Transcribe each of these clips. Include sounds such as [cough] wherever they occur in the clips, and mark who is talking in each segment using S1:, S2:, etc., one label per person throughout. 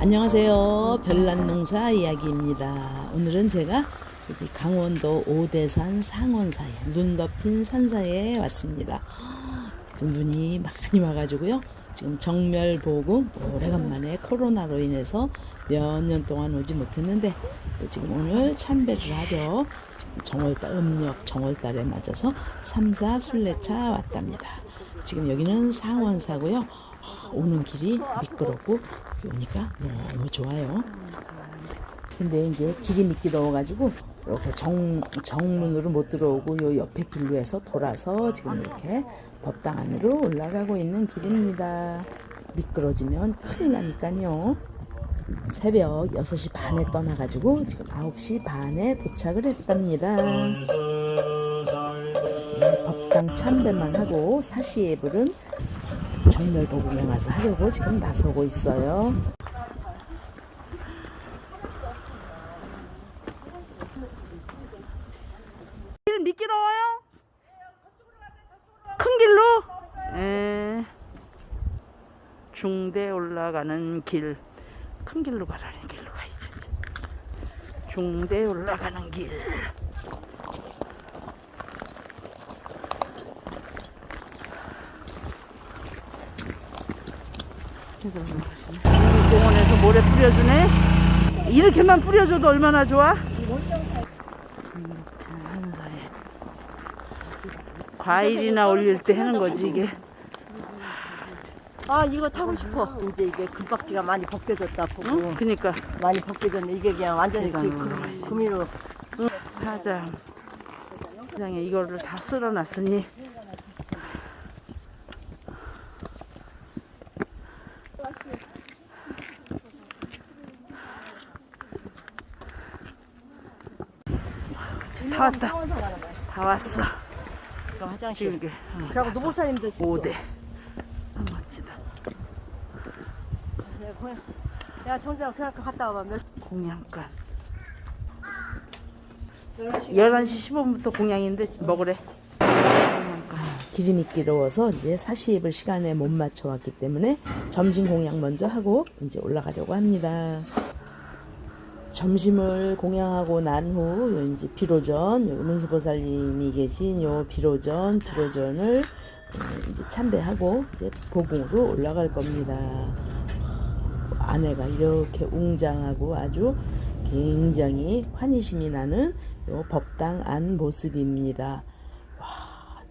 S1: 안녕하세요. 별난 농사 이야기입니다. 오늘은 제가 여기 강원도 오대산 상원사에 눈 덮인 산사에 왔습니다. 또 눈이 많이 와가지고요. 지금 정멸보고 오래간만에 코로나로 인해서 몇 년 동안 오지 못했는데 또 지금 오늘 참배를 하려 정월달 음력 정월달에 맞아서 삼사 순례차 왔답니다. 지금 여기는 상원사고요. 오는 길이 미끄럽고 오니까 너무 좋아요. 근데 이제 길이 미끄러워가지고 이렇게 정, 정문으로 못 들어오고 요 옆에 길로 해서 돌아서 지금 이렇게 법당 안으로 올라가고 있는 길입니다. 미끄러지면 큰일 나니까요. 새벽 6시 반에 떠나가지고 지금 9시 반에 도착을 했답니다. 법당 참배만 하고 사시예불은 정멸보궁에 와서 하려고 지금 나서고 있어요. 길 미끄러워요? 큰 길로? 에. 중대 올라가는 길. 큰 길로 가라는 길로 가야지. 중대 올라가는 길. 공원에서 모래 뿌려주네. 이렇게만 뿌려줘도 얼마나 좋아? 과일이나 올릴 때 하는 거지 이게.
S2: 아 이거 타고 싶어. 이제 이게 금박지가 많이 벗겨졌다 보고
S1: 응? 그니까
S2: 많이 벗겨졌네. 이게 그냥 완전히. 금, 금이로
S1: 사장 사장에 이거를 다 쓸어놨으니 다 왔다. 다 왔어.
S2: 화장실.
S1: 이게
S2: 그리고 노보사님도 있어.
S1: 5대. 멋지다.
S2: 내가 그냥 내가 정장 그냥 갔다 와봐. 몇
S1: 공양간. 11시. 15분부터 공양인데 먹으래. 길이 미끄러워서 이제 사시 입을 시간에 못 맞춰 왔기 때문에 점심 공양 먼저 하고 이제 올라가려고 합니다. 점심을 공양하고 난 후 이제 비로전 문수보살님이 계신 요 비로전 비로전을 어, 이제 참배하고 이제 보궁으로 올라갈 겁니다. 아내가 이렇게 웅장하고 아주 굉장히 환희심이 나는 요 법당 안 모습입니다. 와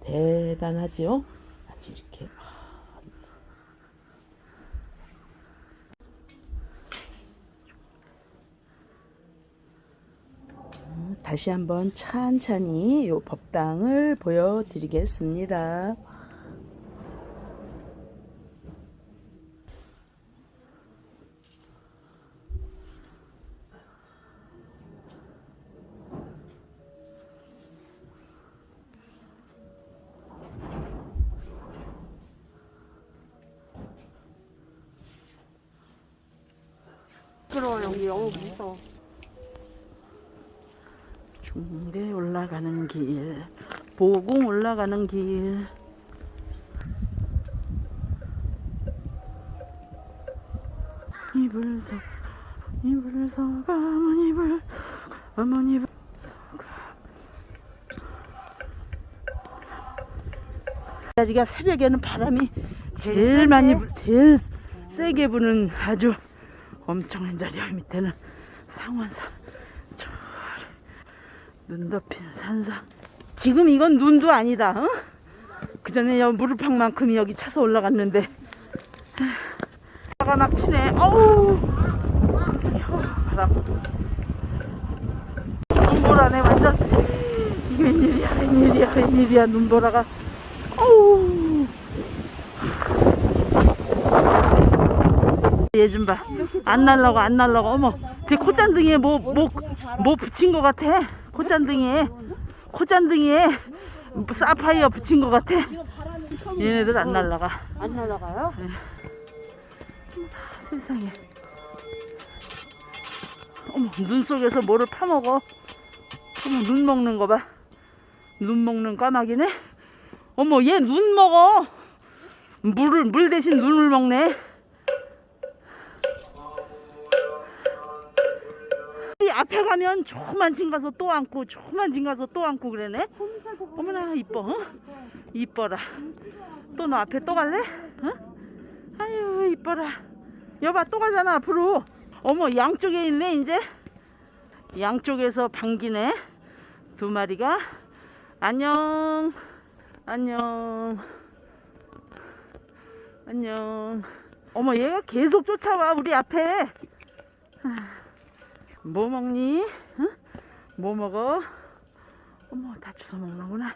S1: 대단하지요? 아주 이렇게 다시 한번 찬찬히 요 법당을 보여드리겠습니다.
S2: 여기 너무 무서워.
S1: 중대 올라가는 길, 보궁 올라가는 길. 이불 속, 이불 속, 어머니 불, 어머니 불 자리가 새벽에는 바람이 제일 많이, 불- 제일 세게 부는 아주 엄청난 자리야. 밑에는 상원산. 눈 덮인 산상. 지금 이건 눈도 아니다. 어? 그 전에 여 무릎팍만큼이 여기 차서 올라갔는데. 화가 막 치네. 어우. 바람. 눈보라네 완전. 이게 웬일이야 웬일이야 웬일이야 눈보라가. 어우. 얘 좀 봐. 안 날라고 안 날라고. 어머. 제 콧잔등이에 뭐 뭐 뭐 붙인 것 같아. 콧잔등이에 콧잔등이에 사파이어 붙인 것 같아. 얘네들 안 날라가.
S2: 안 날아가요?
S1: 세상에. 어머 눈 속에서 뭐를 파먹어. 어머 눈 먹는 거 봐. 눈 먹는 까마귀네. 어머 얘 눈 먹어. 물을 물 대신 눈을 먹네. 앞에 가면 조그만 진 가서 또 앉고 조그만 진 가서 또 앉고 그러네. 어머나 이뻐. 어? 이뻐라. 또 너 앞에 또 갈래? 어? 아유 이뻐라. 여봐 또 가잖아 앞으로. 어머 양쪽에 있네 이제. 양쪽에서 반기네. 두 마리가. 안녕. 안녕. 안녕. 어머 얘가 계속 쫓아와 우리 앞에. 뭐 먹니? 응? 뭐 먹어? 어머 다 주워 먹는구나.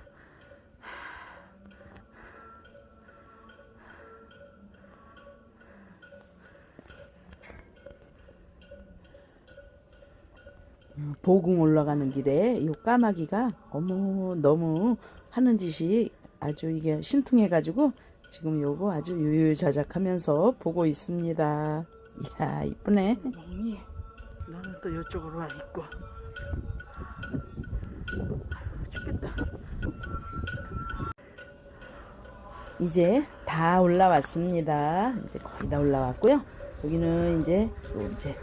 S1: 보궁 올라가는 길에 요 까마귀가 어머 너무 하는 짓이 아주 이게 신통해 가지고 지금 요거 아주 유유자작하면서 보고 있습니다. 이야 이쁘네. 나는 또 이쪽으로 와 있고. 이제 다 올라왔습니다. 이제 거의 다 올라왔고요. 여기는 이제 요 이제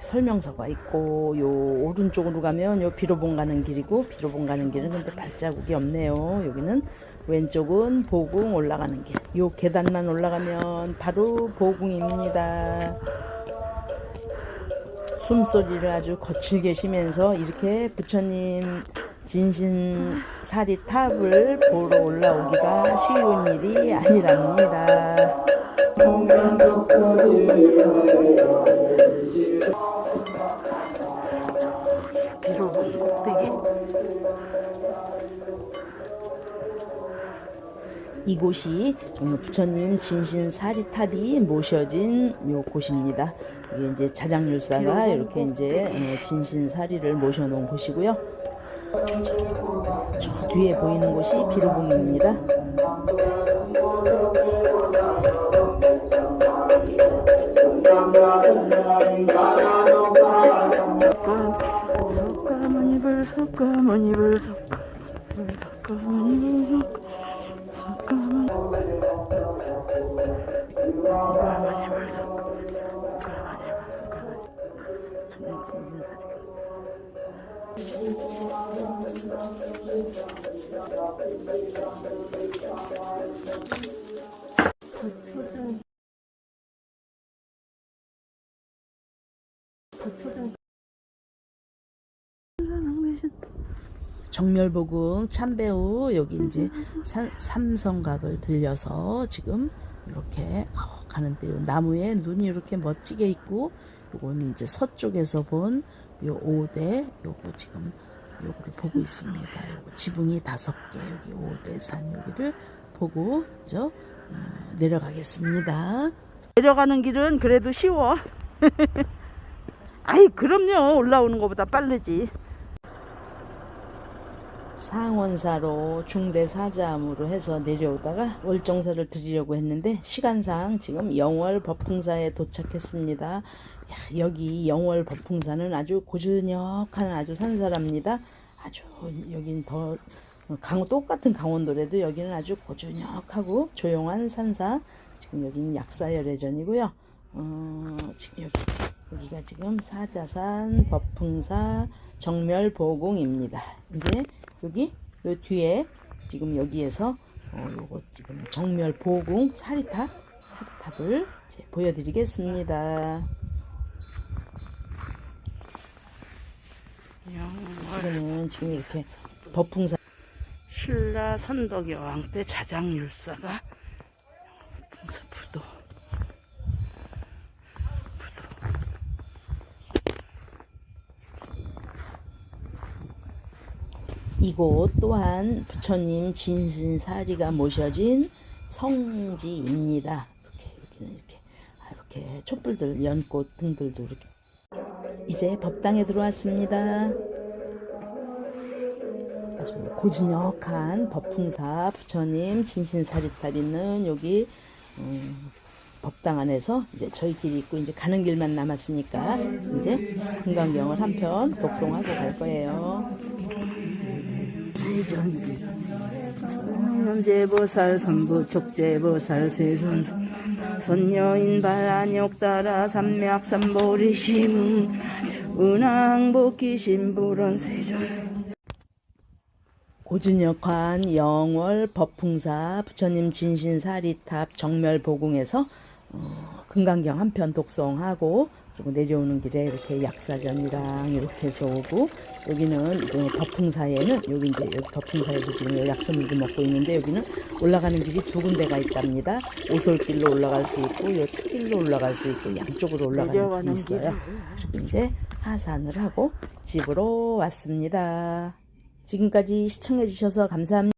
S1: 설명서가 있고 요 오른쪽으로 가면 요 비로봉 가는 길이고 비로봉 가는 길은 근데 발자국이 없네요. 여기는 왼쪽은 보궁 올라가는 길. 요 계단만 올라가면 바로 보궁입니다. 숨소리를 아주 거칠게 쉬면서 이렇게 부처님 진신사리 탑을 보러 올라오기가 쉬운 일이 아니랍니다. 이곳이 어, 부처님 진신 사리탑이 모셔진 요 곳입니다. 이게 이제 자장율사가 이렇게 이제 어, 진신 사리를 모셔놓은 곳이고요. 저, 저 뒤에 보이는 곳이 비로봉입니다. 석가모니 불 석가모니 불 석가모니 석가모니 불 석가모니 정멸보궁 참배우 여기 이제 산- 삼성각을 들려서 지금 이렇게 어, 가는데 요 나무에 눈이 이렇게 멋지게 있고 요거는 이제 서쪽에서 본요 오대 요거 지금 요거를 보고 있습니다. 요거 지붕이 다섯 개 여기 오대산 여기를 보고 저 어, 내려가겠습니다. 내려가는 길은 그래도 쉬워. [laughs] 아이 그럼요 올라오는 것보다 빠르지. 상원사로 중대 사자암으로 해서 내려오다가 월정사를 드리려고 했는데 시간상 지금 영월 법풍사에 도착했습니다. 야, 여기 영월 법풍사는 아주 고즈넉한 아주 산사랍니다. 아주 여긴 더 강, 똑같은 강원도래도 여기는 아주 고즈넉하고 조용한 산사. 지금 여기는 약사열애전이고요. 어, 지금 여기 여기가 지금 사자산 법풍사 정멸보궁입니다. 이제 여기 요 뒤에 지금 여기에서 어, 요거 지금 정멸보궁 사리탑 사리탑을 보여드리겠습니다. 이거는 지금 이렇게 법풍사 신라 선덕 여왕 때 자장 율사가 풍사 부도 이곳 또한 부처님 진신사리가 모셔진 성지입니다. 이렇게 여기는 이렇게 아, 이렇게 촛불들 연꽃 등들도 이렇게 이제 법당에 들어왔습니다. 아주 고즈넉한 법풍사 부처님 진신사리탑 있는 여기 음, 법당 안에서 이제 저희끼리 있고 이제 가는 길만 남았으니까 이제 금강경을 한편 독송하고 갈 거예요. 세전 삼재보살 선부촉재보살 세손 손여인 발 안욕 따라 삼맥 삼보리 심은 은왕복기 신부런 세존 고준역환 영월 법풍사 부처님 진신사리탑 정멸보궁에서 어, 금강경 한 편 독송하고 그리고 내려오는 길에 이렇게 약사전이랑 이렇게 해서 오고 여기는 이제 법풍사에는 여기 이제 여기 법풍사에서 지금 약선물도 먹고 있는데 여기는 올라가는 길이 두 군데가 있답니다. 오솔길로 올라갈 수 있고 요 찻길로 올라갈 수 있고 양쪽으로 올라가는 길이 있어요. 그리고 이제 하산을 하고 집으로 왔습니다. 지금까지 시청해 주셔서 감사합니다.